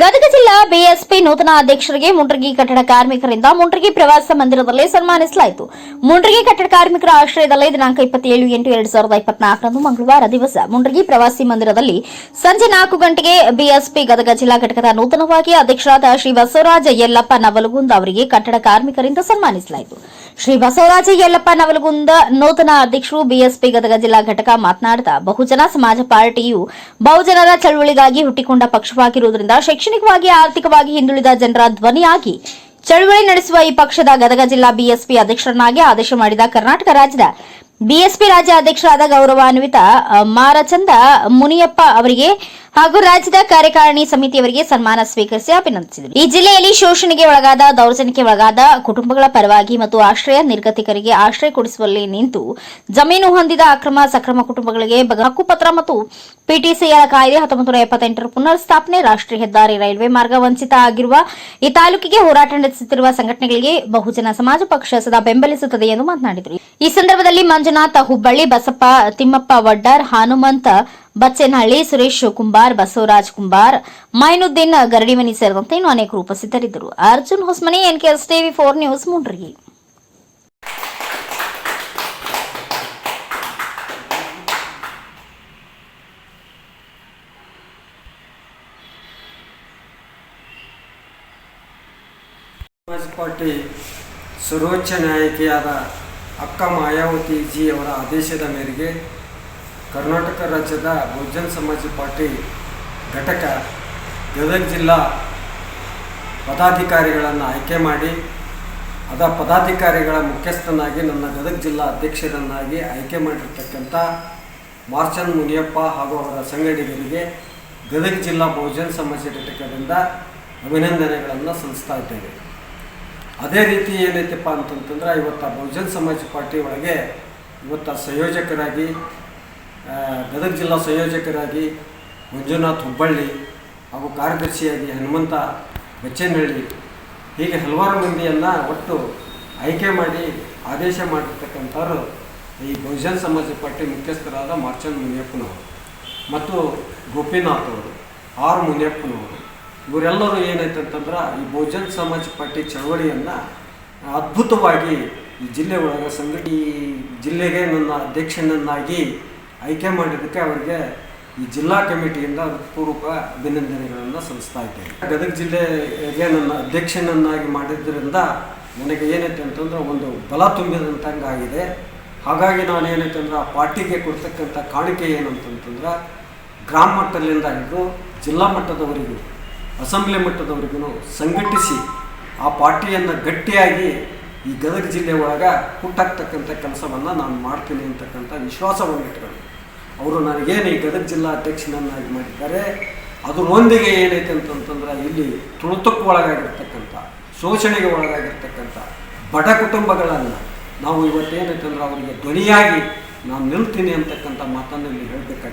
ಗದಗ ಜಿಲ್ಲಾ ಬಿಎಸ್ಪಿ ನೂತನ ಅಧ್ಯಕ್ಷರಿಗೆ ಮುಂಡ್ರಗಿ ಕಟ್ಟಡ ಕಾರ್ಮಿಕರಿಂದ ಮುಂಡ್ರಗಿ ಪ್ರವಾಸ ಮಂದಿರದಲ್ಲಿ ಸನ್ಮಾನಿಸಲಾಯಿತು. ಮುಂಡ್ರಗಿ ಕಟ್ಟಡ ಕಾರ್ಮಿಕರ ಆಶ್ರಯದಲ್ಲಿ ದಿನಾಂಕ ಇಪ್ಪತ್ತೇಳು ಎಂಟು ಎರಡ್ ಸಾವಿರದ ಇಪ್ಪತ್ನಾಲ್ಕರಂದು ಮಂಗಳವಾರ ದಿವಸ ಮುಂಡ್ರಗಿ ಪ್ರವಾಸಿ ಮಂದಿರದಲ್ಲಿ ಸಂಜೆ ನಾಲ್ಕು ಗಂಟೆಗೆ ಬಿಎಸ್ಪಿ ಗದಗ ಜಿಲ್ಲಾ ಘಟಕದ ನೂತನವಾಗಿ ಅಧ್ಯಕ್ಷರಾದ ಶ್ರೀ ಬಸವರಾಜ ಯಲ್ಲಪ್ಪ ನವಲಗುಂದ ಅವರಿಗೆ ಕಟ್ಟಡ ಕಾರ್ಮಿಕರಿಂದ ಸನ್ಮಾನಿಸಲಾಯಿತು. ಶ್ರೀ ಬಸವರಾಜ ಯಲ್ಲಪ್ಪ ನವಲಗುಂದ ನೂತನ ಅಧ್ಯಕ್ಷರು ಬಿಎಸ್ಪಿ ಗದಗ ಜಿಲ್ಲಾ ಘಟಕ ಮಾತನಾಡುತ್ತಾ ಬಹುಜನ ಸಮಾಜ ಪಾರ್ಟಿಯು ಬಹುಜನರ ಚಳವಳಿಗಾಗಿ ಹುಟ್ಟಿಕೊಂಡ ಪಕ್ಷವಾಗಿರುವುದರಿಂದ ಶೈಕ್ಷಣಿಕವಾಗಿ, ಆರ್ಥಿಕವಾಗಿ ಹಿಂದುಳಿದ ಜನರ ಧ್ವನಿಯಾಗಿ ಚಳವಳಿ ನಡೆಸುವ ಈ ಪಕ್ಷದ ಗದಗ ಜಿಲ್ಲಾ ಬಿಎಸ್ಪಿ ಅಧ್ಯಕ್ಷರನ್ನಾಗಿ ಆದೇಶ ಮಾಡಿದ ಕರ್ನಾಟಕ ರಾಜ್ಯದ ಬಿಎಸ್ಪಿ ರಾಜ್ಯ ಅಧ್ಯಕ್ಷರಾದ ಗೌರವಾನ್ವಿತ ಮಾರಚಂದ ಮುನಿಯಪ್ಪ ಅವರಿಗೆ ಹಾಗೂ ರಾಜ್ಯದ ಕಾರ್ಯಕಾರಿಣಿ ಸಮಿತಿಯವರಿಗೆ ಸನ್ಮಾನ ಸ್ವೀಕರಿಸಿ ಅಭಿನಂದಿಸಿದರು. ಈ ಜಿಲ್ಲೆಯಲ್ಲಿ ಶೋಷಣೆಗೆ ಒಳಗಾದ, ದೌರ್ಜನ್ಯಕ್ಕೆ ಒಳಗಾದ ಕುಟುಂಬಗಳ ಪರವಾಗಿ ಮತ್ತು ಆಶ್ರಯ ನಿರ್ಗತಿಕರಿಗೆ ಆಶ್ರಯ ಕೊಡಿಸುವಲ್ಲಿ ನಿಂತು ಜಮೀನು ಹೊಂದಿದ ಅಕ್ರಮ, ಸಕ್ರಮ ಕುಟುಂಬಗಳಿಗೆ ಬಗ- ಹಕ್ಕುಪತ್ರ ಮತ್ತು ಪಿಟಿಸಿಎಲ್ ಕಾಯ್ದೆ ಹತ್ತೊಂಬತ್ತು ನೂರ ಎಪ್ಪತ್ತೆಂಟರ ಪುನರ್ಸ್ಥಾಪನೆ, ರಾಷ್ಟ್ರೀಯ ಹೆದ್ದಾರಿ ರೈಲ್ವೆ ಮಾರ್ಗ ವಂಚಿತ ಆಗಿರುವ ಈ ತಾಲೂಕಿಗೆ ಹೋರಾಟ ನಡೆಸುತ್ತಿರುವ ಸಂಘಟನೆಗಳಿಗೆ ಬಹುಜನ ಸಮಾಜ ಪಕ್ಷ ಸದಾ ಬೆಂಬಲಿಸುತ್ತದೆ ಎಂದು ಮಾತನಾಡಿದರು. ಈ ಸಂದರ್ಭದಲ್ಲಿ ಮಂಜುನಾಥ ಹುಬ್ಬಳ್ಳಿ, ಬಸಪ್ಪ ತಿಮ್ಮಪ್ಪ ವಡ್ಡರ್, ಹನುಮಂತ ಬಚ್ಚೇನಹಳ್ಳಿ ಸುರೇಶ್ ಕುಂಬಾರ್ ಬಸವರಾಜ್ ಕುಂಬಾರ್, ಮೈನುದ್ದೀನ್ ಗರಡಿಮನಿ ಸೇರಿದಂತೆ ಇನ್ನು ಅನೇಕರು ಉಪಸ್ಥಿತರಿದ್ದರು. Arjun Hosmani, NKS TV four news Mundaragi party ಸರ್ವೋಚ್ಚ ನ್ಯಾಯಕಿಯಾದ ಅಕ್ಕ ಮಾಯಾವತಿ ಜಿ ಅವರ ಆದೇಶದ ಮೇರೆಗೆ ಕರ್ನಾಟಕ ರಾಜ್ಯದ ಬಹುಜನ್ ಸಮಾಜ ಪಾರ್ಟಿ ಘಟಕ ಗದಗ ಜಿಲ್ಲಾ ಪದಾಧಿಕಾರಿಗಳನ್ನು ಆಯ್ಕೆ ಮಾಡಿ, ಅದ ಪದಾಧಿಕಾರಿಗಳ ಮುಖ್ಯಸ್ಥನಾಗಿ ನನ್ನ ಗದಗ ಜಿಲ್ಲಾ ಅಧ್ಯಕ್ಷರನ್ನಾಗಿ ಆಯ್ಕೆ ಮಾಡಿರ್ತಕ್ಕಂಥ ಮಾರ್ಚನ್ ಮುನಿಯಪ್ಪ ಹಾಗೂ ಅವರ ಸಂಗಡಿಗರಿಗೆ ಗದಗ ಜಿಲ್ಲಾ ಬಹುಜನ್ ಸಮಾಜ ಘಟಕದಿಂದ ಅಭಿನಂದನೆಗಳನ್ನು ಸಲ್ಲಿಸ್ತಾ ಇದ್ದೇವೆ. ಅದೇ ರೀತಿ ಏನೈತಪ್ಪ ಅಂತಂತಂದ್ರೆ, ಇವತ್ತು ಬಹುಜನ್ ಸಮಾಜ ಪಾರ್ಟಿ ಒಳಗೆ ಇವತ್ತು ಸಂಯೋಜಕರಾಗಿ ಗದಗ ಜಿಲ್ಲಾ ಸಂಯೋಜಕರಾಗಿ ಮಂಜುನಾಥ್ ಹುಬ್ಬಳ್ಳಿ ಹಾಗೂ ಕಾರ್ಯದರ್ಶಿಯಾಗಿ ಹನುಮಂತ ಬಚ್ಚೇನಹಳ್ಳಿ ಹೀಗೆ ಹಲವಾರು ಮಂದಿಯನ್ನು ಒಟ್ಟು ಆಯ್ಕೆ ಮಾಡಿ ಆದೇಶ ಮಾಡಿರ್ತಕ್ಕಂಥವ್ರು ಈ ಬಹುಜನ್ ಸಮಾಜ ಪಾರ್ಟಿ ಮುಖ್ಯಸ್ಥರಾದ ಮಾರ್ಚಂದ್ ಮುನಿಯಪ್ಪನವರು ಮತ್ತು ಗೋಪಿನಾಥ್ ಅವರು, ಆರ್ ಮುನಿಯಪ್ಪನವರು. ಇವರೆಲ್ಲರೂ ಏನಾಯ್ತು ಅಂತಂದ್ರೆ ಈ ಬಹುಜನ್ ಸಮಾಜ ಪಾರ್ಟಿ ಚಳವಳಿಯನ್ನು ಅದ್ಭುತವಾಗಿ ಈ ಜಿಲ್ಲೆ ಒಳಗೆ ಸಂಘಟಿ ಜಿಲ್ಲೆಗೆ ನನ್ನ ಅಧ್ಯಕ್ಷನನ್ನಾಗಿ ಆಯ್ಕೆ ಮಾಡಿದ್ದಕ್ಕೆ ಅವರಿಗೆ ಈ ಜಿಲ್ಲಾ ಕಮಿಟಿಯಿಂದ ಪೂರ್ವಕ ಅಭಿನಂದನೆಗಳನ್ನು ಸಲ್ಲಿಸ್ತಾ ಇದ್ದೇನೆ. ಗದಗ ಜಿಲ್ಲೆಗೆ ನನ್ನ ಅಧ್ಯಕ್ಷನನ್ನಾಗಿ ಮಾಡಿದ್ದರಿಂದ ನನಗೆ ಏನೈತೆ ಅಂತಂದ್ರೆ ಒಂದು ಬಲ ತುಂಬಿದಂತಂಗಾಗಿದೆ. ಹಾಗಾಗಿ ನಾನು ಏನೈತೆ ಅಂದ್ರೆ ಆ ಪಾರ್ಟಿಗೆ ಕೊಡ್ತಕ್ಕಂಥ ಕಾಣಿಕೆ ಏನಂತಂತಂದ್ರೆ ಗ್ರಾಮ ಮಟ್ಟದಿಂದ ಹಿಡಿದು ಜಿಲ್ಲಾ ಮಟ್ಟದವರಿಗೂ, ಅಸೆಂಬ್ಲಿ ಮಟ್ಟದವರಿಗೂ ಸಂಘಟಿಸಿ ಆ ಪಾರ್ಟಿಯನ್ನು ಗಟ್ಟಿಯಾಗಿ ಈ ಗದಗ ಜಿಲ್ಲೆ ಒಳಗೆ ಹುಟ್ಟಾಕ್ತಕ್ಕಂಥ ಕೆಲಸವನ್ನು ನಾನು ಮಾಡ್ತೀನಿ ಅಂತಕ್ಕಂಥ ವಿಶ್ವಾಸವನ್ನು ಇಟ್ಕೊಂಡು ಅವರು ನನಗೇನು ಈ ಗದಗ ಜಿಲ್ಲಾ ಅಧ್ಯಕ್ಷನನ್ನಾಗಿ ಮಾಡಿದ್ದಾರೆ ಅದರೊಂದಿಗೆ ಏನೈತೆ ಅಂತಂತಂದ್ರೆ ಇಲ್ಲಿ ತುಳಿತಕ್ಕೆ ಒಳಗಾಗಿರ್ತಕ್ಕಂಥ, ಶೋಷಣೆಗೆ ಒಳಗಾಗಿರ್ತಕ್ಕಂಥ ಬಡ ಕುಟುಂಬಗಳನ್ನು ನಾವು ಇವತ್ತೇನೈತೆ ಅಂದ್ರೆ ಅವರಿಗೆ ಧ್ವನಿಯಾಗಿ ನಾನು ನಿಲ್ತೀನಿ ಅಂತಕ್ಕಂಥ ಮಾತನ್ನು ಇಲ್ಲಿ ಹೇಳಬೇಕಾಗಿದೆ.